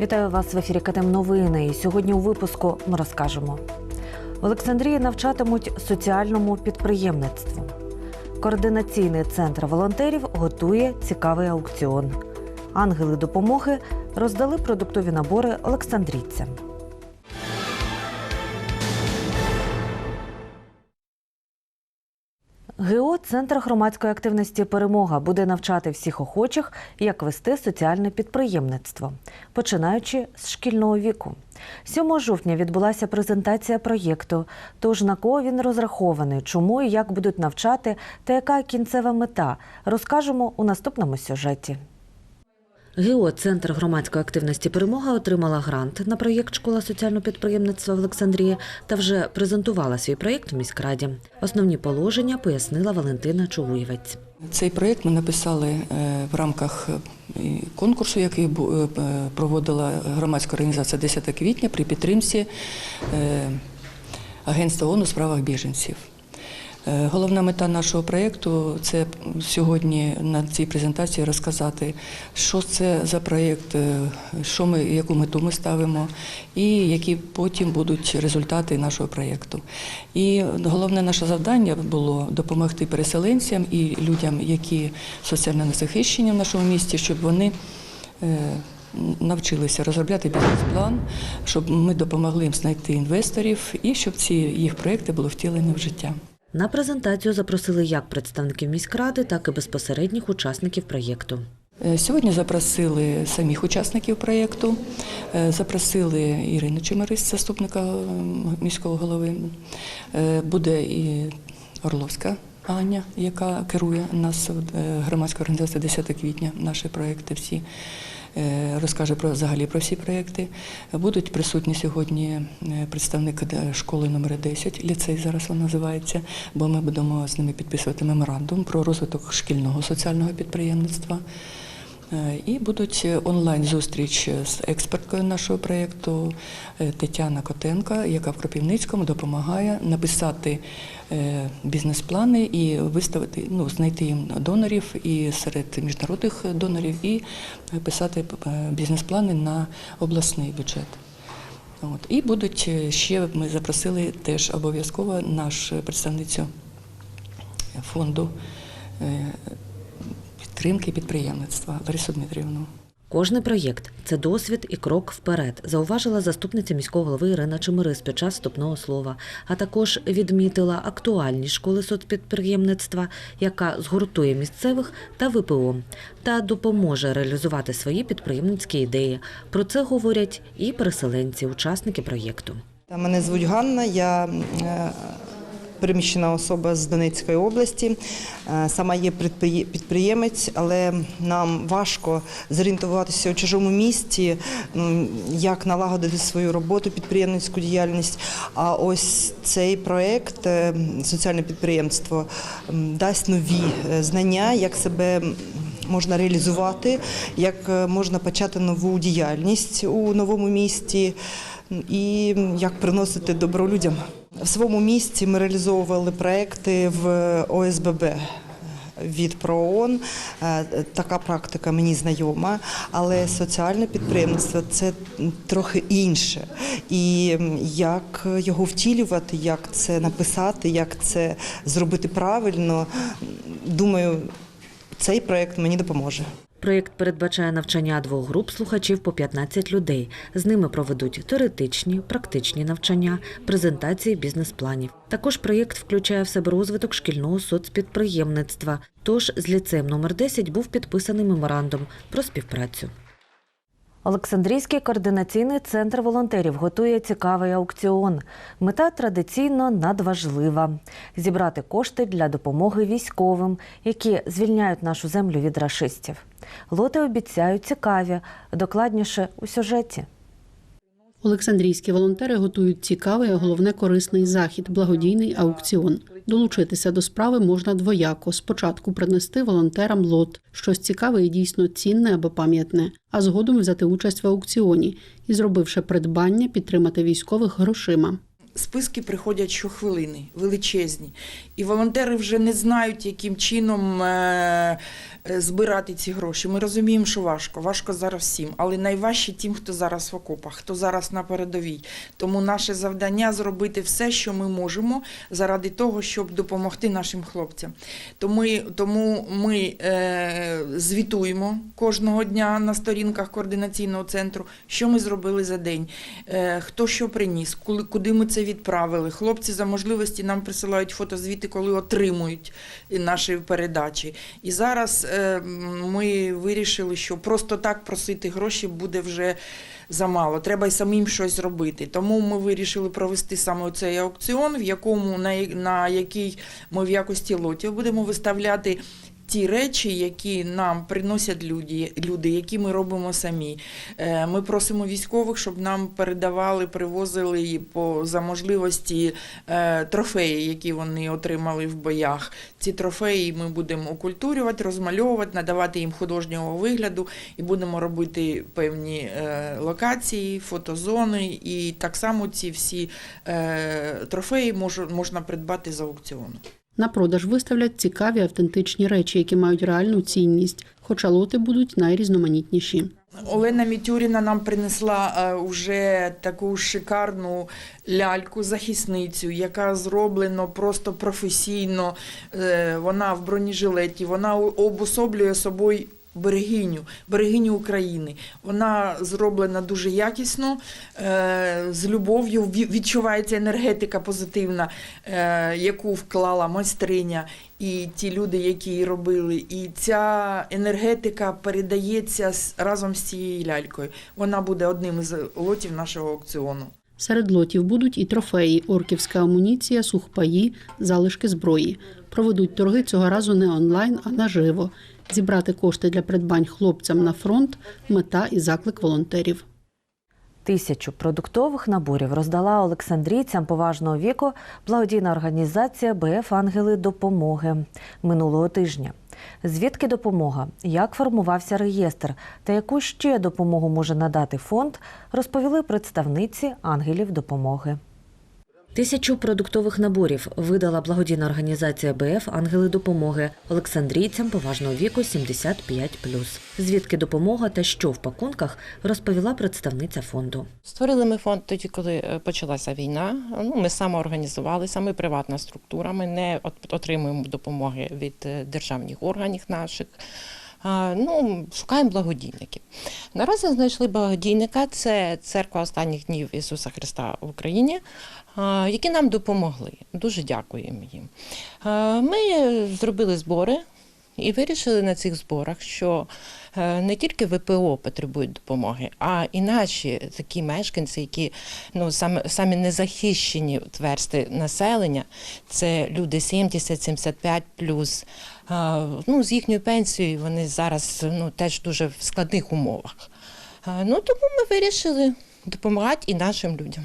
Вітаю вас в ефірі КТМ Новини. І сьогодні у випуску ми розкажемо. В Олександрії навчатимуть соціальному підприємництву. Координаційний центр волонтерів готує цікавий аукціон. Ангели допомоги роздали продуктові набори олександрійцям. ГО Центр громадської активності Перемога буде навчати всіх охочих, як вести соціальне підприємництво, починаючи з шкільного віку. 7 жовтня відбулася презентація проєкту. Тож на кого він розрахований, чому і як будуть навчати, та яка кінцева мета, розкажемо у наступному сюжеті. ГО Центр громадської активності Перемога отримала грант на проєкт Школа соціального підприємництва в Олександрії та вже презентувала свій проєкт у міськраді. Основні положення пояснила Валентина Чугуєвець. Цей проєкт ми написали е, в рамках е, конкурсу, який е, проводила громадська організація 10 квітня при підтримці Агентства ООН у справах біженців. Е, Головна мета нашого проєкту це сьогодні на цій презентації розказати, що це за проєкт, е, що ми, яку мету ми ставимо, і які потім будуть результати нашого проєкту. І головне наше завдання було допомогти переселенцям і людям, які соціально незахищені в нашому місті, щоб вони. е, Навчилися розробляти бізнес-план, щоб ми допомогли їм знайти інвесторів і щоб ці їх проекти були втілені в життя. На презентацію запросили як представників міськради, так і безпосередніх учасників проєкту. Е, Сьогодні запросили самих учасників проєкту, е, запросили Ірину Чемерис, заступника е, міського голови. Буде і Орловська Аня, яка керує нас громадська організація 10 квітня, наші проєкти всі. Е, Розкаже про взагалі про всі проекти. Будуть присутні сьогодні представники представник е, школи номер 10, ліцей зараз він називається, бо ми будемо з ними підписувати меморандум про розвиток шкільного соціального підприємництва. Е, І будуть онлайн-зустріч з експерткою нашого проєкту е, Тетяна Котенко, яка в Кропивницькому допомагає написати е, бізнес-плани і виставити, ну, знайти їм донорів і серед міжнародних донорів, і писати е, бізнес-плани на обласний бюджет. От. І будуть е, ще ми запросили теж обов'язково нашу представницю фонду е, підтримки підприємництва Ларису Дмитрівну. Кожний проєкт це досвід і крок вперед, зауважила заступниця міського голови Ірина Чемирис під час вступного слова. А також відмітила актуальність школи соцпідприємництва, яка згуртує місцевих та ВПО та допоможе реалізувати свої підприємницькі ідеї. Про це говорять і переселенці, учасники проєкту. Та Мене звуть Ганна, я е, переміщена особа з Донецької області. Е, Сама є підприємець, але нам важко зорієнтуватися у чужому місті, ну, як налагодити свою роботу, підприємницьку діяльність. А ось цей проект е, соціальне підприємство дасть нові е, знання, як себе можна реалізувати, як можна почати нову діяльність у новому місті і як приносити добро людям. В своєму місті ми реалізовували проекти в ОСББ. Від ПРООН Е, така практика мені знайома, але соціальне підприємництво це трохи інше. І як його втілювати, як це написати, як це зробити правильно, думаю, цей проект мені допоможе. Проєкт передбачає навчання двох груп слухачів по 15 людей. З ними проведуть теоретичні, практичні навчання, презентації бізнес-планів. Також проєкт включає в себе розвиток шкільного соцпідприємництва. Тож з ліцеєм номер 10 був підписаний меморандум про співпрацю. Олександрійський координаційний центр волонтерів готує цікавий аукціон. Мета традиційно надважлива зібрати кошти для допомоги військовим, які звільняють нашу землю від рашистів. Лоти обіцяють цікаві, докладніше у сюжеті. Олександрійські волонтери готують цікавий, а головне корисний захід благодійний аукціон. Долучитися до справи можна двояко. Спочатку принести волонтерам лот, щось цікаве і дійсно цінне або пам'ятне, а згодом взяти участь в аукціоні і, зробивши придбання, підтримати військових грошима. Списки приходять щохвилини, величезні. І волонтери вже не знають, яким чином е, е, збирати ці гроші. Ми розуміємо, що важко. Важко зараз всім, але найважче тим, хто зараз в окопах, хто зараз на передовій. Тому наше завдання зробити все, що ми можемо, заради того, щоб допомогти нашим хлопцям. Тому, тому ми е, звітуємо кожного дня на сторінках координаційного центру, що ми зробили за день, е, хто що приніс, куди ми це відправили. Хлопці за можливості нам присилають фотозвіти, коли отримують наші передачі. І зараз е, ми вирішили, що просто так просити гроші буде вже замало. Треба й самим щось робити. Тому ми вирішили провести саме цей аукціон, в якому на який ми в якості лотів будемо виставляти. Ті речі, які нам приносять люди, люди, які ми робимо самі. Е, Ми просимо військових, щоб нам передавали, привозили по за можливості е, трофеї, які вони отримали в боях. Ці трофеї ми будемо окультурювати, розмальовувати, надавати їм художнього вигляду і будемо робити певні е, локації, фотозони. І так само ці всі трофеї можна придбати з аукціону. На продаж виставлять цікаві автентичні речі, які мають реальну цінність, хоча лоти будуть найрізноманітніші. Олена Мітюріна нам принесла вже таку шикарну ляльку, захисницю, яка зроблена просто професійно. Е, Вона в бронежилеті, вона обособлює собою. Берегиню, берегиню України. Вона зроблена дуже якісно, е, з любов'ю. Відчувається енергетика позитивна, е, яку вклала майстриня і ті люди, які її робили. І ця енергетика передається разом з цією лялькою. Вона буде одним із лотів нашого аукціону. Серед лотів будуть і трофеї, орківська амуніція, сухпаї, залишки зброї. Проведуть торги цього разу не онлайн, а наживо. Зібрати кошти для придбань хлопцям на фронт мета і заклик волонтерів. Тисячу продуктових наборів роздала Олександрійцям поважного віку благодійна організація БФ Ангели допомоги минулого тижня. Звідки допомога, як формувався реєстр та яку ще допомогу може надати фонд, розповіли представниці ангелів допомоги. Тисячу продуктових наборів видала благодійна організація БФ Ангели допомоги Олександрійцям поважного віку 75+. Звідки допомога та що в пакунках, розповіла представниця фонду. Створили ми фонд тоді, коли е, почалася війна. Ну, ми самоорганізувалися, ми приватна структура, ми не от- отримуємо допомоги від е, державних органів наших. Ну, шукаємо благодійників. Наразі знайшли благодійника, це церква останніх днів Ісуса Христа в Україні, які нам допомогли. Дуже дякуємо їм. Ми зробили збори і вирішили на цих зборах, що е, не тільки ВПО потребують допомоги, а і наші такі мешканці, які ну саме самі незахищені версти населення, це люди 70-75 плюс. Ну, з їхньою пенсією вони зараз ну теж дуже в складних умовах. Ну тому ми вирішили допомагати і нашим людям.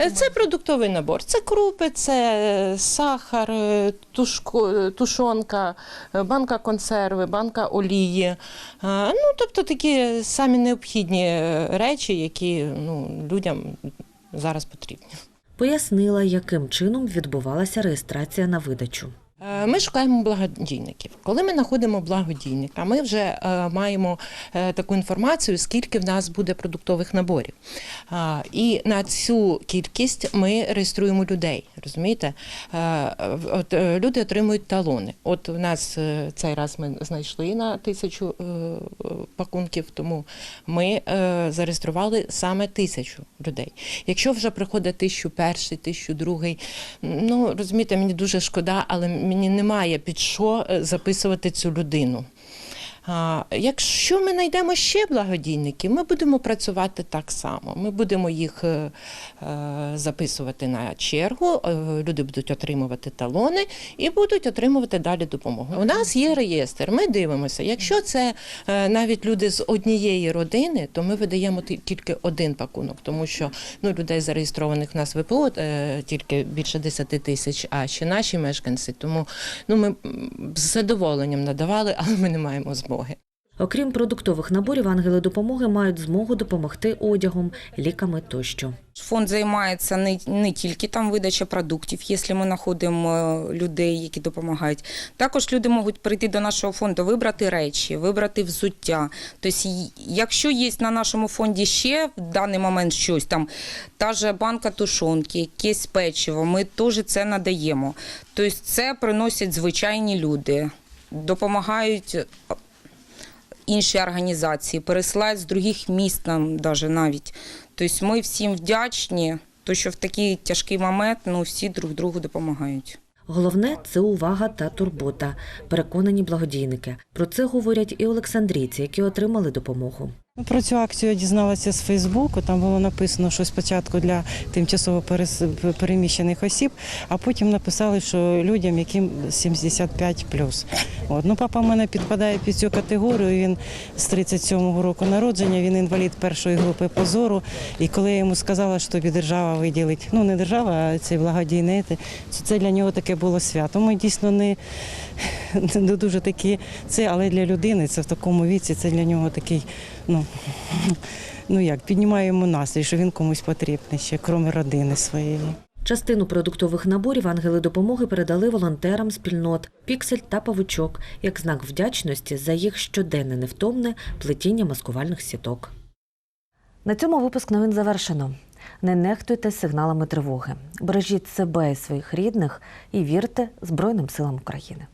Е, Це продуктовий набор. Це крупи, це е, сахар, е, тушко, е, тушонка, банка консерви, банка олії. Ну, тобто такі самі необхідні речі, які ну, людям зараз потрібні. Пояснила, яким чином відбувалася реєстрація на видачу. Е, Ми шукаємо благодійників. Коли ми знаходимо благодійника, ми вже е, маємо е, таку інформацію, скільки в нас буде продуктових наборів. І на цю кількість ми реєструємо людей. Розумієте? От люди отримують талони. От у нас цей раз ми знайшли на тисячу пакунків, тому ми зареєстрували саме тисячу людей. Якщо вже приходить тисячу перший, тисячу другий, ну розумієте, мені дуже шкода, але мені немає під що е, записувати цю людину. А, якщо ми знайдемо ще благодійників, ми будемо працювати так само. Ми будемо їх е, е, записувати на чергу, е, люди будуть отримувати талони і будуть отримувати далі допомогу. У нас є реєстр, ми дивимося. Якщо це навіть люди з однієї родини, то ми видаємо тільки один пакунок, тому що ну, людей зареєстрованих в нас ВПО тільки більше 10 тисяч, а ще наші мешканці. Тому ну, ми з задоволенням надавали, але ми не маємо змоги. Окрім продуктових наборів, ангели допомоги мають змогу допомогти одягом, ліками тощо. Фонд займається не, не тільки там видача продуктів, якщо ми знаходимо е, людей, які допомагають. Також люди можуть прийти до нашого фонду, вибрати речі, вибрати взуття. Тобто, якщо є на нашому фонді ще в даний момент щось, там та ж банка тушонки, якесь печиво, ми теж це надаємо. Тобто, це приносять звичайні люди, допомагають. Інші організації пересилають з других міст нам навіть. Тобто ми всім вдячні, то що в такий тяжкий момент ну, всі друг другу допомагають. Головне це увага та турбота, переконані благодійники. Про це говорять і олександрійці, які отримали допомогу. Ну, Про цю акцію я дізналася з Фейсбуку. Там було написано, що спочатку для тимчасово переміщених осіб, а потім написали, що людям, яким 75 От. Ну, папа в мене підпадає під цю категорію. Він з 37-го року народження, він інвалід першої групи позору. І коли я йому сказала, що тобі держава виділить, ну не держава, а цей благодійний, це для нього таке було свято. Ми дійсно не, не дуже такі це, але для людини це в такому віці, це для нього такий, ну, ну як, піднімає йому настрій, що він комусь потрібний ще, крім родини своєї. Частину продуктових наборів ангели допомоги передали волонтерам спільнот Піксель та Павучок як знак вдячності за їх щоденне невтомне плетіння маскувальних сіток. На цьому випуск новин завершено. Не нехтуйте сигналами тривоги. Бережіть себе і своїх рідних і вірте Збройним силам України.